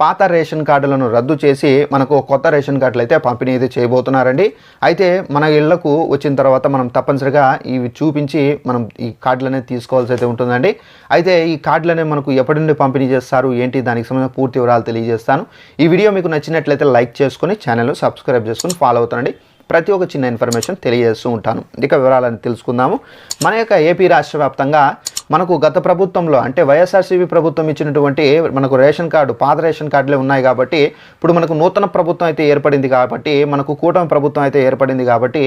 పాత రేషన్ కార్డులను రద్దు చేసి మనకు కొత్త రేషన్ కార్డులు అయితే పంపిణీ అయితే చేయబోతున్నారండి. అయితే మన ఇళ్ళకు వచ్చిన తర్వాత మనం తప్పనిసరిగా ఇవి చూపించి మనం ఈ కార్డులు అనేది తీసుకోవాల్సి అయితే ఉంటుందండి. అయితే ఈ కార్డులు అనేవి మనకు ఎప్పటి నుండి పంపిణీ చేస్తారు? ఏంటి? దానికి సంబంధించిన పూర్తి వివరాలు తెలియజేస్తాను. ఈ వీడియో మీకు నచ్చినట్లయితే లైక్ చేసుకొని ఛానల్ సబ్స్క్రైబ్ చేసుకొని ఫాలో అవుతానండి. ప్రతి ఒక్క చిన్న ఇన్ఫర్మేషన్ తెలియజేస్తూ ఉంటాను. ఇక వివరాలను తెలుసుకుందాము. మన యొక్క ఏపీ రాష్ట్ర వ్యాప్తంగా మనకు గత ప్రభుత్వంలో అంటే వైఎస్ఆర్సీపీ ప్రభుత్వం ఇచ్చినటువంటి మనకు రేషన్ కార్డు పాత రేషన్ కార్డులే ఉన్నాయి కాబట్టి ఇప్పుడు మనకు నూతన ప్రభుత్వం అయితే ఏర్పడింది కాబట్టి మనకు కూటమి ప్రభుత్వం అయితే ఏర్పడింది కాబట్టి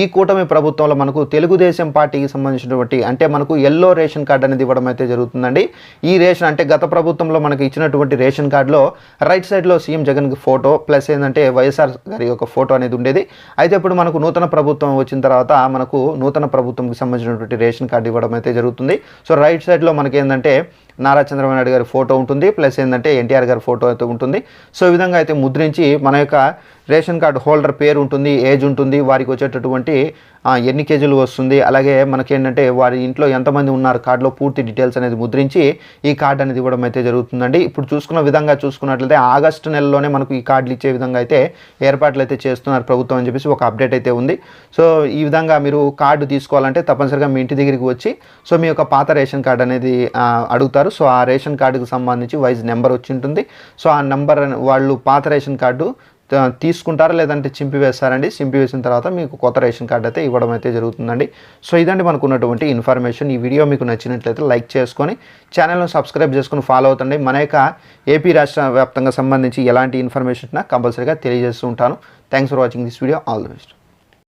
ఈ కూటమి ప్రభుత్వంలో మనకు తెలుగుదేశం పార్టీకి సంబంధించినటువంటి అంటే మనకు ఎల్లో రేషన్ కార్డు అనేది ఇవ్వడం అయితే జరుగుతుందండి. ఈ రేషన్ అంటే గత ప్రభుత్వంలో మనకు ఇచ్చినటువంటి రేషన్ కార్డులో రైట్ సైడ్లో సీఎం జగన్ ఫోటో ప్లస్ ఏంటంటే వైఎస్ఆర్ గారి యొక్క ఫోటో అనేది ఉండేది. అయితే ఇప్పుడు మనకు నూతన ప్రభుత్వం వచ్చిన తర్వాత మనకు నూతన ప్రభుత్వంకి సంబంధించినటువంటి రేషన్ కార్డు ఇవ్వడం అయితే జరుగుతుంది. సో రైట్ సైడ్లో మనకి ఏంటంటే నారా చంద్రబాబు నాయుడు గారి ఫోటో ఉంటుంది ప్లస్ ఏంటంటే ఎన్టీఆర్ గారి ఫోటో అయితే ఉంటుంది. సో ఈ విధంగా అయితే ముద్రించి మన యొక్క రేషన్ కార్డు హోల్డర్ పేరు ఉంటుంది ఏజ్ ఉంటుంది వారికి వచ్చేటటువంటి ఎన్ని కేజీలు వస్తుంది అలాగే మనకేంటంటే వారి ఇంట్లో ఎంతమంది ఉన్నారు కార్డులో పూర్తి డీటెయిల్స్ అనేది ముద్రించి ఈ కార్డు అనేది ఇవ్వడం అయితే జరుగుతుందండి. ఇప్పుడు చూసుకున్న విధంగా చూసుకున్నట్లయితే ఆగస్టు నెలలోనే మనకు ఈ కార్డులు ఇచ్చే విధంగా అయితే ఏర్పాట్లు అయితే చేస్తున్నారు ప్రభుత్వం అని చెప్పేసి ఒక అప్డేట్ అయితే ఉంది. సో ఈ విధంగా మీరు కార్డు తీసుకోవాలంటే తప్పనిసరిగా మీ ఇంటి దగ్గరికి వచ్చి సో మీ యొక్క పాత రేషన్ కార్డు అనేది అడుగుతారు. అడుగుతారు సో ఆ రేషన్ కార్డుకు సంబంధించి వైజ్ నెంబర్ వచ్చి ఉంటుంది. సో ఆ నెంబర్ వాళ్ళు పాత రేషన్ కార్డు తీసుకుంటారా లేదంటే చింపివేస్తారండి. చింపివేసిన తర్వాత మీకు కొత్త రేషన్ కార్డు అయితే ఇవ్వడం అయితే జరుగుతుందండి. సో ఇదండి మనకు ఉన్నటువంటి ఇన్ఫర్మేషన్. ఈ వీడియో మీకు నచ్చినట్లయితే లైక్ చేసుకొని ఛానల్ను సబ్స్క్రైబ్ చేసుకుని ఫాలో అవుతండి. మన యొక్క ఏపీ రాష్ట్ర వ్యాప్తంగా సంబంధించి ఎలాంటి ఇన్ఫర్మేషన్ కంపల్సరీగా తెలియజేస్తూ ఉంటాను. Thanks for watching this video. All the best.